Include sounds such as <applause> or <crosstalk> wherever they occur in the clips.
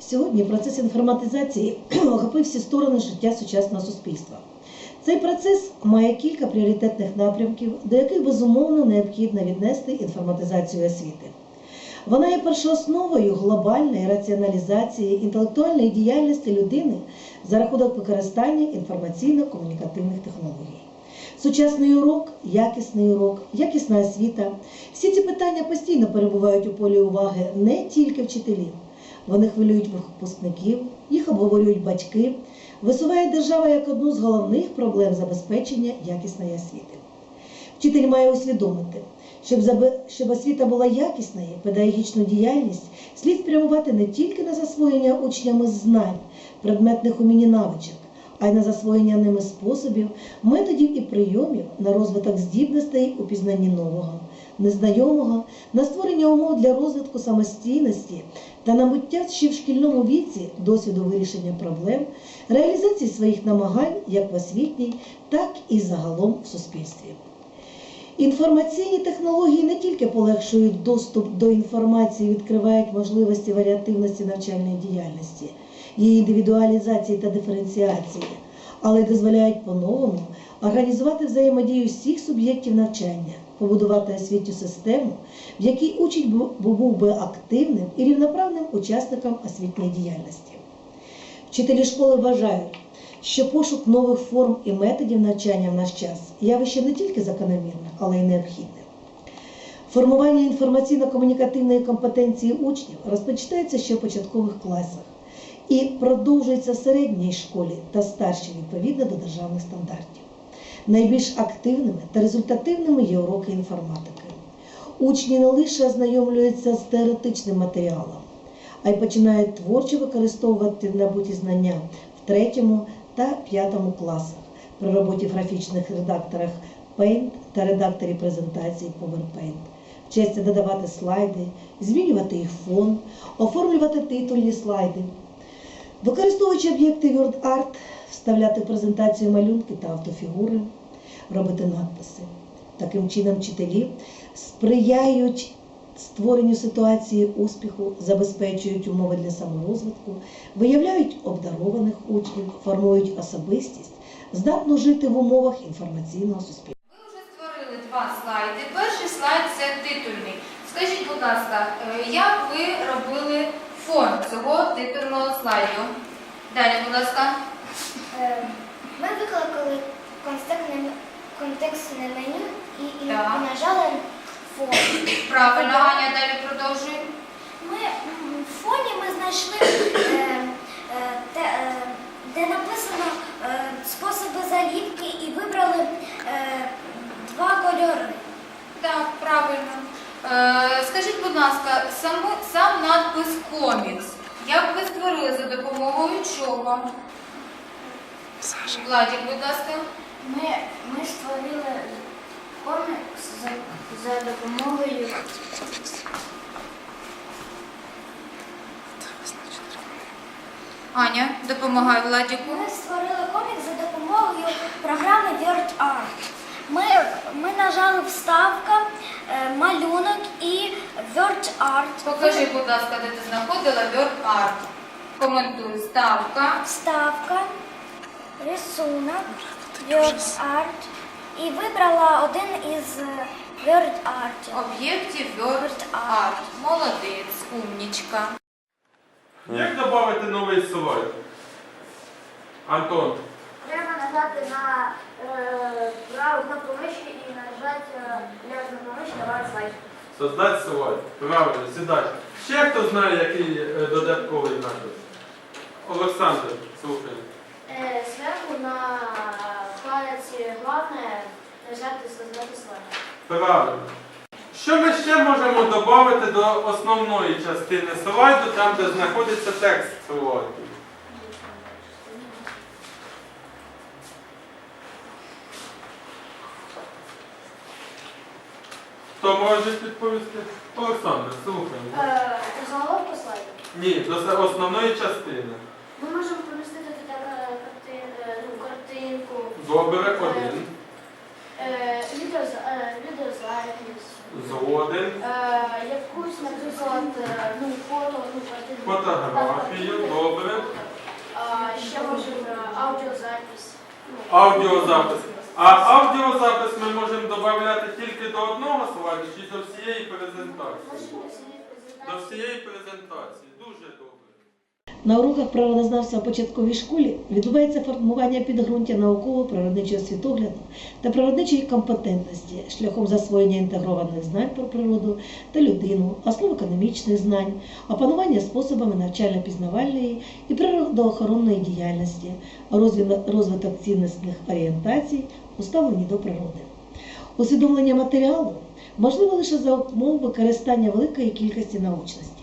Сьогодні процес інформатизації <clears throat> охопив всі сторони життя сучасного суспільства. Цей процес має кілька пріоритетних напрямків, до яких безумовно необхідно віднести інформатизацію освіти. Вона є першоосновою глобальної раціоналізації інтелектуальної діяльності людини за рахунок використання інформаційно-комунікативних технологій. Сучасний урок, якісний урок, якісна освіта. Всі ці питання постійно перебувають у полі уваги не тільки вчителів. Вони хвилюють випускників, їх обговорюють батьки, висуває держава як одну з головних проблем забезпечення якісної освіти. Вчитель має усвідомити, щоб, щоб освіта була якісною, педагогічну діяльність слід спрямувати не тільки на засвоєння учнями знань, предметних умінь і навичок, а й на засвоєння ними способів, методів і прийомів на розвиток здібностей у пізнанні нового, незнайомого, на створення умов для розвитку самостійності та набуття ще в шкільному віці досвіду вирішення проблем, реалізації своїх намагань як в освітній, так і загалом в суспільстві. Інформаційні технології не тільки полегшують доступ до інформації, відкривають можливості варіативності навчальної діяльності, її індивідуалізації та диференціації, але й дозволяють по-новому організувати взаємодію всіх суб'єктів навчання, побудувати освітню систему, в якій учень був би активним і рівноправним учасником освітньої діяльності. Вчителі школи вважають, що пошук нових форм і методів навчання в наш час явище не тільки закономірне, але й необхідне. Формування інформаційно-комунікативної компетенції учнів розпочинається ще в початкових класах і продовжується в середній школі та старшій відповідно до державних стандартів. Найбільш активними та результативними є уроки інформатики. Учні не лише ознайомлюються з теоретичним матеріалом, а й починають творчо використовувати набуті знання в третьому та п'ятому класах при роботі в графічних редакторах Paint та редакторі презентацій PowerPoint. Вчаться додавати слайди, змінювати їх фон, оформлювати титульні слайди. Використовуючи об'єкти WordArt, вставляти в презентацію малюнки та автофігури, робити надписи. Таким чином вчителі сприяють створенню ситуації успіху, забезпечують умови для саморозвитку, виявляють обдарованих учнів, формують особистість, здатну жити в умовах інформаційного суспільства. Ви вже створили два слайди. Перший слайд це титульний. Скажіть, будь ласка, е, як ви робили фон цього титульного слайду? Далі, будь ласка. Е, Ми викликали контекстне, контекстне меню і, і, Так. нажали фон. Правильно, Аня, далі продовжуй. Ми м, в фоні ми знайшли, е, е, те, е, де написано е, способи заліпки і вибрали е, два кольори. Так, правильно. Е, скажіть, будь ласка, сам, сам надпис комікс. Як ви створили за допомогою чого? Владик, будь ласка. Ми, ми створили комікс за, за допомогою Аня, допомагай Владику. Ми створили комікс за допомогою програми WordArt. Ми, ми нажали вставка, е, малюнок і WordArt. Покажи, будь ласка, де ти знаходила Word Art. Коментуй. Ставка. Вставка, рисунок, WordArt. І вибрала один із е, WordArt. Об'єктів Word Art. Молодець, умнічка. Як додати новий слой? Антон, Треба нажати на е, праву кнопку миші і нажати ліву кнопку миші на слайд. создать слой. Правильно, сідай. Ще хто знає, який е, додатковий метод? Олександр, слухай. Е, Зверху на палець головне нажати создати слайд. Правильно. Що ми ще можемо додати до основної частини слайду, там, де знаходиться текст слайду? Хто може відповісти? Олександр, слухай. Е, Заголовку слайду. Ні, до основної частини. Ми можемо помістити туди е, карти- е, ну, картинку, Добре, один. е, відеоз- е, відеозапис, Згоден. е, якусь наприклад, е, ну, фото, ну, картинки. Фотографію, добре. А, ще можемо е, аудіозапис. Ну, Аудіозапис. А аудіозапис ми можемо додати тільки до одного слайду чи до всієї презентації? До всієї презентації. Дуже добре. На уроках природознавства в початковій школі відбувається формування підґрунтя науково-природничого світогляду та природничої компетентності шляхом засвоєння інтегрованих знань про природу та людину, основ економічних знань, опанування способами навчально-пізнавальної і природоохоронної діяльності, розвиток цінностних орієнтацій, уставлені до природи. Усвідомлення матеріалу можливо лише за умов використання великої кількості наочності.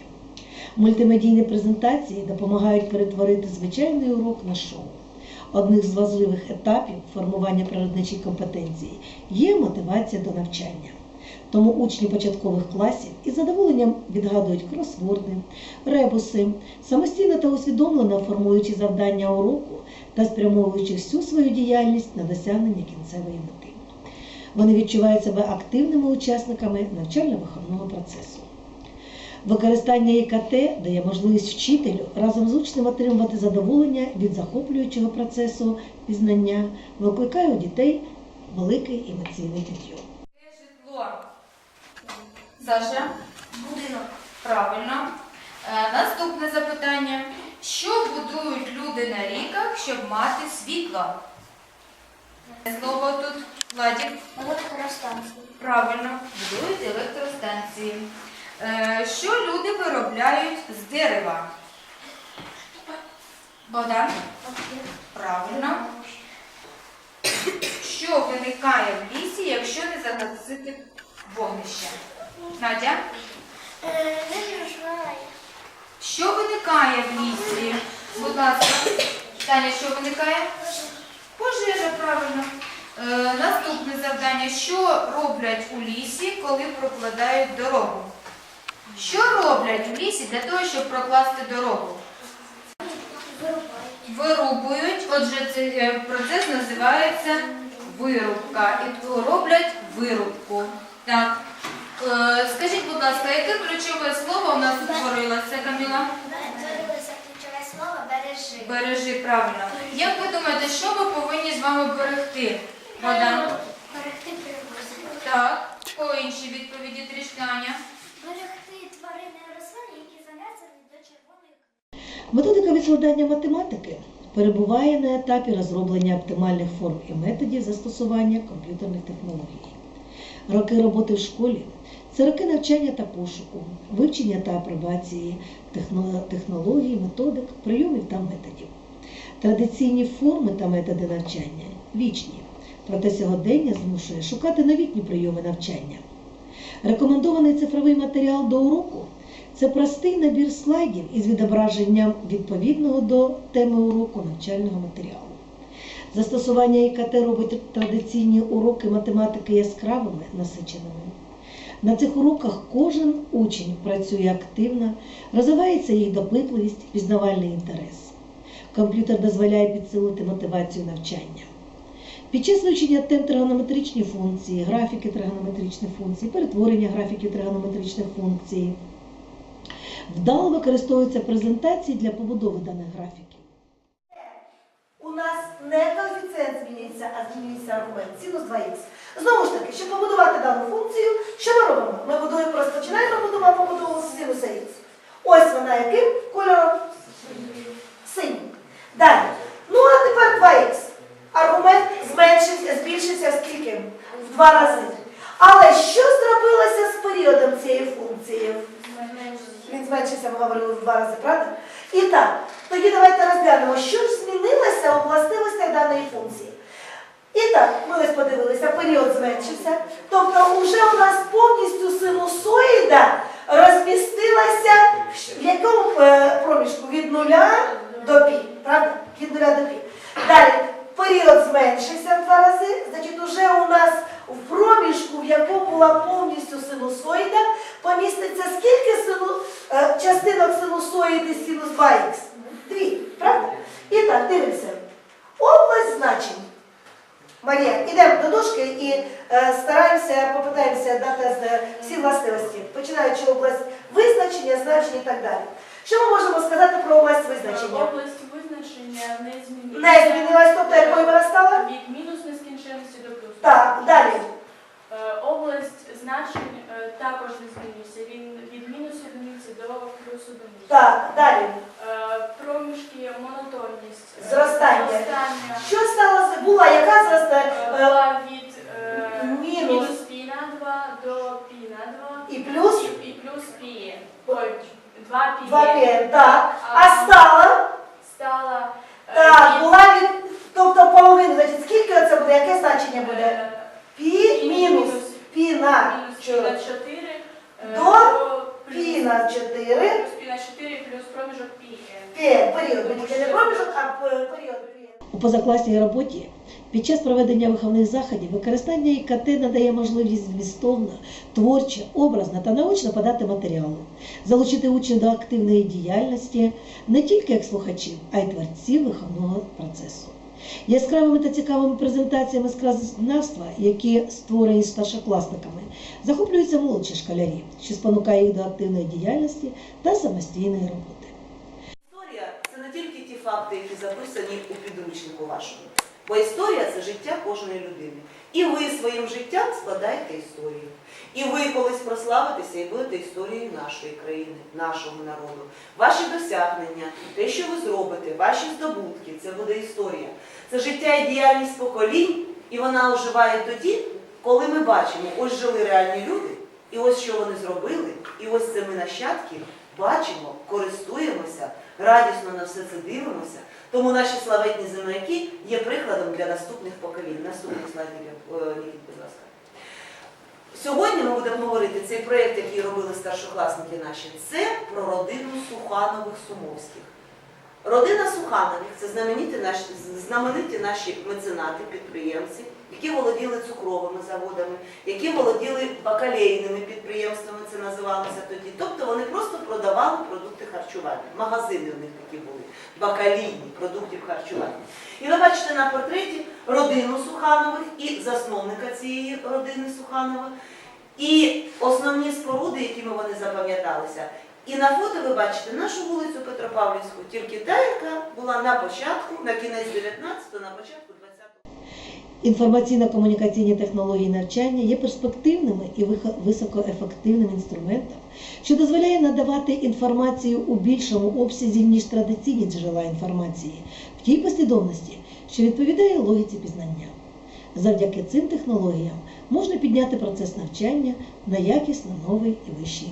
Мультимедійні презентації допомагають перетворити звичайний урок на шоу. Одним з важливих етапів формування природничих компетенцій є мотивація до навчання. Тому учні початкових класів із задоволенням відгадують кросворди, ребуси, самостійно та усвідомлено формуючи завдання уроку та спрямовуючи всю свою діяльність на досягнення кінцевої мети. Вони відчувають себе активними учасниками навчально-виховного процесу. Використання ІКТ дає можливість вчителю разом з учнем отримувати задоволення від захоплюючого процесу пізнання, викликає у дітей великий емоційний підйом. Житло? Саша? Будинок. Правильно. Е, наступне запитання. Що будують люди на ріках, щоб мати світло? Слово тут Владик. Електростанції. Правильно, будують електростанції. Е, що люди виробляють з дерева? Богдан? Правильно. Що виникає в лісі, якщо не загасити вогнище? Надя? Що виникає в лісі? Будь ласка. Таня, що виникає? Пожежа, правильно. Е, наступне завдання. Що роблять у лісі, коли прокладають дорогу? Що роблять у лісі для того, щоб прокласти дорогу? Вирубують. Отже, цей е, процес називається вирубка. І роблять вирубку. Так. Е, скажіть, будь ласка, яке ключове слово у нас утворилося, Каміла? Виявилося ключове слово бережи. Бережи, правильно. Як ви думаєте, що ми повинні з вами берегти? Богдан? Берегти природу. Так. По іншій відповіді трішки Аня. Берегти тварини і рослини, які занесені до червоної Методика викладання математики перебуває на етапі розроблення оптимальних форм і методів застосування комп'ютерних технологій. Роки роботи в школі це роки навчання та пошуку, вивчення та апробації технологій, методик, прийомів та методів. Традиційні форми та методи навчання вічні, проте сьогодення змушує шукати новітні прийоми навчання. Рекомендований цифровий матеріал до уроку це простий набір слайдів із відображенням відповідного до теми уроку навчального матеріалу. Застосування ІКТ робить традиційні уроки математики яскравими, насиченими. На цих уроках кожен учень працює активно, розвивається їх допитливість, пізнавальний інтерес. Комп'ютер дозволяє підсилити мотивацію навчання. Під час вивчення тем тригонометричні функції, графіки тригонометричних функцій, перетворення графіків тригонометричних функцій, вдало використовуються презентації для побудови даних графіків. У нас не коефіцієнт змінюється, а змінюється аргумент. Синус 2х. Знову ж таки, щоб побудувати дану функцію, що ми робимо? Ми будуємо, розпочинаємо побудову побудову синуса х. Ось вона яким кольором? Синім. Далі. Ну а тепер 2х. Аргумент зменшився, збільшився скільки? В два рази. Але що зробилося з періодом цієї функції? Він зменшився, ми говорили в два рази, правда? І так, тоді давайте розглянемо, що ж змінилося у властивостях даної функції. І так, ми ось подивилися, період зменшився. Тобто вже у нас повністю синусоїда розмістилася в якому е, проміжку? Від нуля до пі. Правда? Від нуля до пі. Далі, період зменшився в два рази, значить, уже у нас в проміжку, в якому була повністю синусоїда, поміститься скільки частинок синусоїди синус 2х? Дві, правда? І так, дивимося. Область значень. Марія, йдемо до дошки і е, стараємося, попитаємося дати всі властивості, починаючи область визначення, значення і так далі. Що ми можемо сказати про область визначення? Область визначення не змінилася. Не змінилась, тобто якою вона стала? Від мінус нескінченності до плюс. Так, далі. Е, Область значень е, також не змінився. Він від мінус одиниці до одиниці. Так, далі. Е, Проміжки монотонність. е, Зростання. Зростання. Що сталося? Була яка Е, зростає? Була від е, Мінус. мінус пі на 2 до пі на 2. І плюс? І, і плюс пі. Ой, 2 пі. 2 пі, так. А стала? Стала е, Так, від, була від, тобто половину, значить, скільки це буде, яке значення буде? е, Пі мінус, пі на мінус пі на 4. 4 е, До плюс- Пі на 4, плюс пі на 4 плюс проміжок пі. пі, період, буде не проміжок, а п- період пі. У позакласній роботі під час проведення виховних заходів використання ІКТ надає можливість змістовно, творчо, образно та наочно подати матеріали, залучити учнів до активної діяльності не тільки як слухачів, а й творців виховного процесу. Яскравими та цікавими презентаціями з краєзнавства, які створені старшокласниками, захоплюються молодші школярі, що спонукає їх до активної діяльності та самостійної роботи. Історія це не тільки ті факти, які записані у підручнику вашому. Бо історія це життя кожної людини. І ви своїм життям складаєте історію. І ви колись прославитеся і будете історією нашої країни, нашого народу. Ваші досягнення, те, що ви зробите, ваші здобутки це буде історія. Це життя і діяльність поколінь, і вона оживає тоді, коли ми бачимо, ось жили реальні люди, і ось що вони зробили, і ось це ми нащадки бачимо, користуємося, радісно на все це дивимося. Тому наші славетні земляки є прикладом для наступних поколінь. Наступний слайд, е, будь ласка. Сьогодні ми будемо говорити цей проєкт, який робили старшокласники наші, це про родину Суханових Сумовських. Родина Суханових це знамениті наші, знамениті наші меценати, підприємці, які володіли цукровими заводами, які володіли бакалейними підприємствами, це називалося тоді. Тобто вони просто продавали продукти харчування. Магазини в них такі були, бакалійні продуктів харчування. І ви бачите на портреті родину Суханових і засновника цієї родини Суханова, і основні споруди, якими вони запам'яталися. І на фото ви бачите нашу вулицю Петропавлівську, тільки та, яка була на початку, на кінець 19-го, на початку 20-го. Інформаційно-комунікаційні технології навчання є перспективними і високоефективним інструментом, що дозволяє надавати інформацію у більшому обсязі, ніж традиційні джерела інформації, в тій послідовності, що відповідає логіці пізнання. Завдяки цим технологіям можна підняти процес навчання на якісно новий і вищий